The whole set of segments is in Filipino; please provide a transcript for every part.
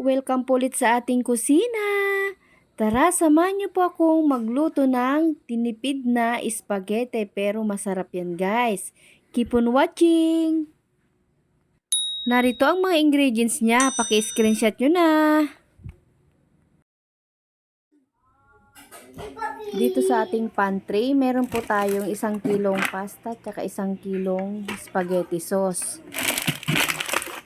Welcome po ulit sa ating kusina. Tara, samahan niyo po akong magluto ng tinipid na spaghetti pero masarap yan guys. Keep on watching! Narito ang mga ingredients niya. Paki-screenshot nyo na. Dito sa ating pantry, meron po tayong isang kilong pasta at isang kilong spaghetti sauce.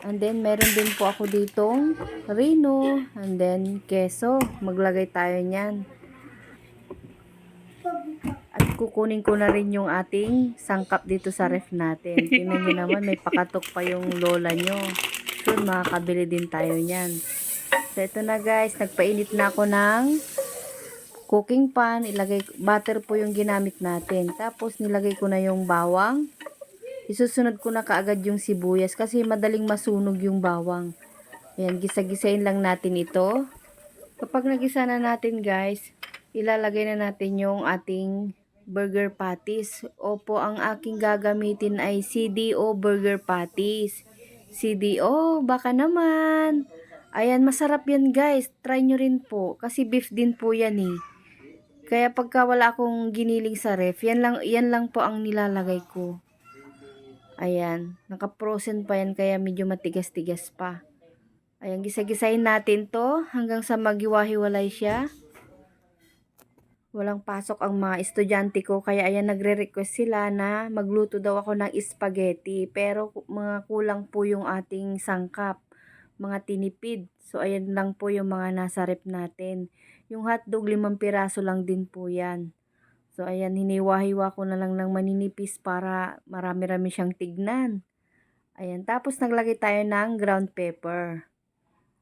And then, meron din po ako ditong rino. And then, keso. Maglagay tayo niyan. At kukunin ko na rin yung ating sangkap dito sa ref natin. Tingnan nyo naman, may pakatok pa yung lola nyo. So, makakabili din tayo niyan. So, ito na guys. Nagpainit na ako ng cooking pan. Ilagay, butter po yung ginamit natin. Tapos, nilagay ko na yung bawang. Isusunod ko na kaagad yung sibuyas kasi madaling masunog yung bawang. Ayan, gisa-gisain lang natin ito. Kapag nagisa na natin guys, ilalagay na natin yung ating burger patties. Opo, ang aking gagamitin ay CDO burger patties. CDO, baka naman. Ayan, masarap yan guys. Try nyo rin po. Kasi beef din po yan eh. Kaya pagka wala akong giniling sa ref, yan lang, yan lang po ang nilalagay ko. Ayan, naka-frozen pa yan kaya medyo matigas-tigas pa. Ayan, gisa-gisahin natin to hanggang sa magiwahiwalay siya. Walang pasok ang mga estudyante ko kaya ayan nagre-request sila na magluto daw ako ng spaghetti pero mga kulang po yung ating sangkap, mga tinipid. So ayan lang po yung mga nasa rep natin. Yung hotdog limang piraso lang din po yan. So, ayan, hiniwa-hiwa ko na lang ng maninipis para marami-rami siyang tignan. Ayan, tapos naglagay tayo ng ground pepper.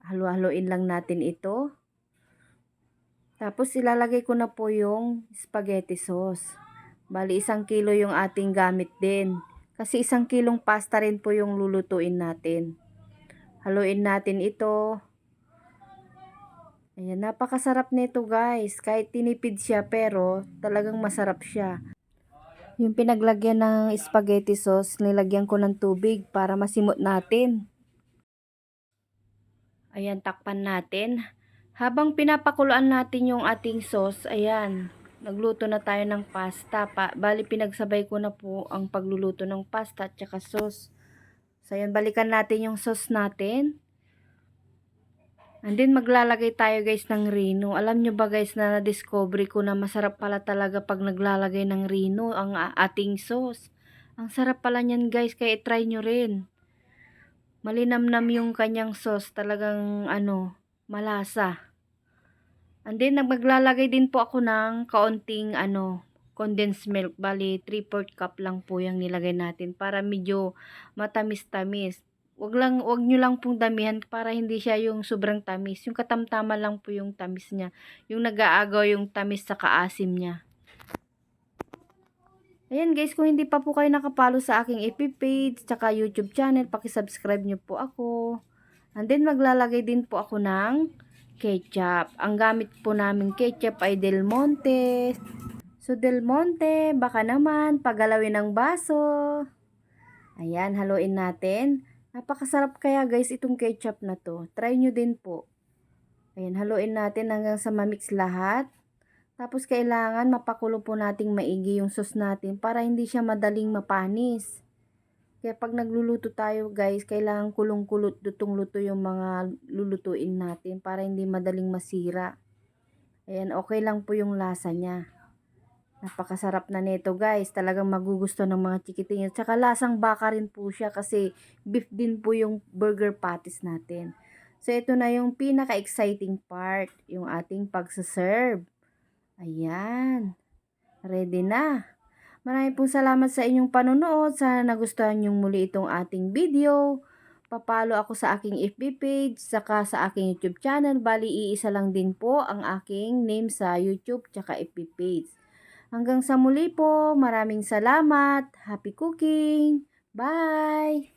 Halo-haloin lang natin ito. Tapos ilalagay ko na po yung spaghetti sauce. Bali, isang kilo yung ating gamit din. Kasi isang kilong pasta rin po yung lulutuin natin. Haluin natin ito. Ayan, napakasarap nito guys. Kahit tinipid siya pero talagang masarap siya. Yung pinaglagyan ng spaghetti sauce, nilagyan ko ng tubig para masimot natin. Ayan, takpan natin. Habang pinapakuluan natin yung ating sauce, ayan, nagluto na tayo ng pasta. Pa, bali, pinagsabay ko na po ang pagluluto ng pasta at saka sauce. So, ayan, balikan natin yung sauce natin. And then maglalagay tayo guys ng rino. Alam nyo ba guys na na-discover ko na masarap pala talaga pag naglalagay ng rino ang ating sauce. Ang sarap pala niyan guys kaya try nyo rin. Malinamnam yung kanyang sauce talagang ano malasa. And then maglalagay din po ako ng kaunting ano condensed milk. Bali 3-4 cup lang po yung nilagay natin para medyo matamis-tamis. Wag lang wag niyo lang pong damihan para hindi siya yung sobrang tamis. Yung katamtama lang po yung tamis niya. Yung nag-aagaw yung tamis sa kaasim niya. Ayan guys, kung hindi pa po kayo nakapalo sa aking FB page, tsaka YouTube channel, paki-subscribe niyo po ako. And then maglalagay din po ako ng ketchup. Ang gamit po namin ketchup ay Del Monte. So Del Monte, baka naman pagalawin ng baso. Ayan, haluin natin. Napakasarap kaya guys itong ketchup na to. Try nyo din po. Ayan, haluin natin hanggang sa mamix lahat. Tapos kailangan mapakulo po nating maigi yung sauce natin para hindi siya madaling mapanis. Kaya pag nagluluto tayo guys, kailangan kulong-kulot lutong-luto yung mga lulutuin natin para hindi madaling masira. Ayan, okay lang po yung lasa niya. Napakasarap na nito guys. Talagang magugusto ng mga chikiting. At saka lasang baka rin po siya kasi beef din po yung burger patties natin. So ito na yung pinaka-exciting part. Yung ating pagsaserve. Ayan. Ready na. Maraming pong salamat sa inyong panonood. Sana nagustuhan nyo muli itong ating video. Papalo ako sa aking FB page, saka sa aking YouTube channel. Bali, iisa lang din po ang aking name sa YouTube, tsaka FB page. Hanggang sa muli po, maraming salamat. Happy cooking! Bye!